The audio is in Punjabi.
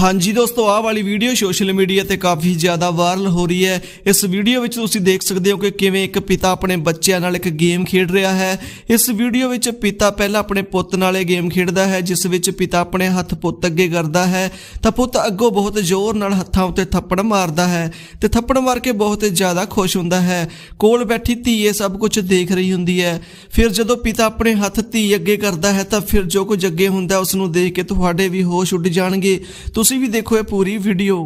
ਹਾਂਜੀ ਦੋਸਤੋ, ਆਹ ਵਾਲੀ ਵੀਡੀਓ ਸੋਸ਼ਲ ਮੀਡੀਆ ਤੇ ਕਾਫੀ ਜ਼ਿਆਦਾ ਵਾਇਰਲ ਹੋ ਰਹੀ ਹੈ। ਇਸ ਵੀਡੀਓ ਵਿੱਚ ਤੁਸੀਂ ਦੇਖ ਸਕਦੇ ਹੋ ਕਿ ਕਿਵੇਂ ਇੱਕ ਪਿਤਾ ਆਪਣੇ ਬੱਚਿਆਂ ਨਾਲ ਇੱਕ ਗੇਮ ਖੇਡ ਰਿਹਾ ਹੈ। ਇਸ ਵੀਡੀਓ ਵਿੱਚ ਪਿਤਾ ਪਹਿਲਾਂ ਆਪਣੇ ਪੁੱਤ ਨਾਲ ਇਹ ਗੇਮ ਖੇਡਦਾ ਹੈ, ਜਿਸ ਵਿੱਚ ਪਿਤਾ ਆਪਣੇ ਹੱਥ ਪੁੱਤ ਅੱਗੇ ਕਰਦਾ ਹੈ। ਤਾਂ ਪੁੱਤ ਅੱਗੋਂ ਬਹੁਤ ਜ਼ੋਰ ਨਾਲ ਹੱਥਾਂ ਉੱਤੇ ਥੱਪੜ ਮਾਰਦਾ ਹੈ ਤੇ ਥੱਪੜ ਮਾਰ ਕੇ ਬਹੁਤ ਜ਼ਿਆਦਾ ਖੁਸ਼ ਹੁੰਦਾ ਹੈ। ਕੋਲ ਬੈਠੀ ਧੀ ਇਹ ਸਭ ਕੁਝ ਦੇਖ ਰਹੀ ਹੁੰਦੀ ਹੈ। ਫਿਰ ਜਦੋਂ ਪਿਤਾ ਆਪਣੇ ਹੱਥ ਧੀ ਅੱਗੇ ਕਰਦਾ ਹੈ, ਤਾਂ ਫਿਰ ਜੋ ਕੁਝ ਅੱਗੇ ਹੁੰਦਾ ਉਸ ਨੂੰ ਦੇਖ ਕੇ ਤੁਹਾਡੇ ਵੀ ਹੋਸ਼ ਉੱਡ ਜਾਣਗੇ। ਤੁਸੀਂ ਤੁਸੀਂ ਵੀ ਦੇਖੋ ਇਹ ਪੂਰੀ ਵੀਡੀਓ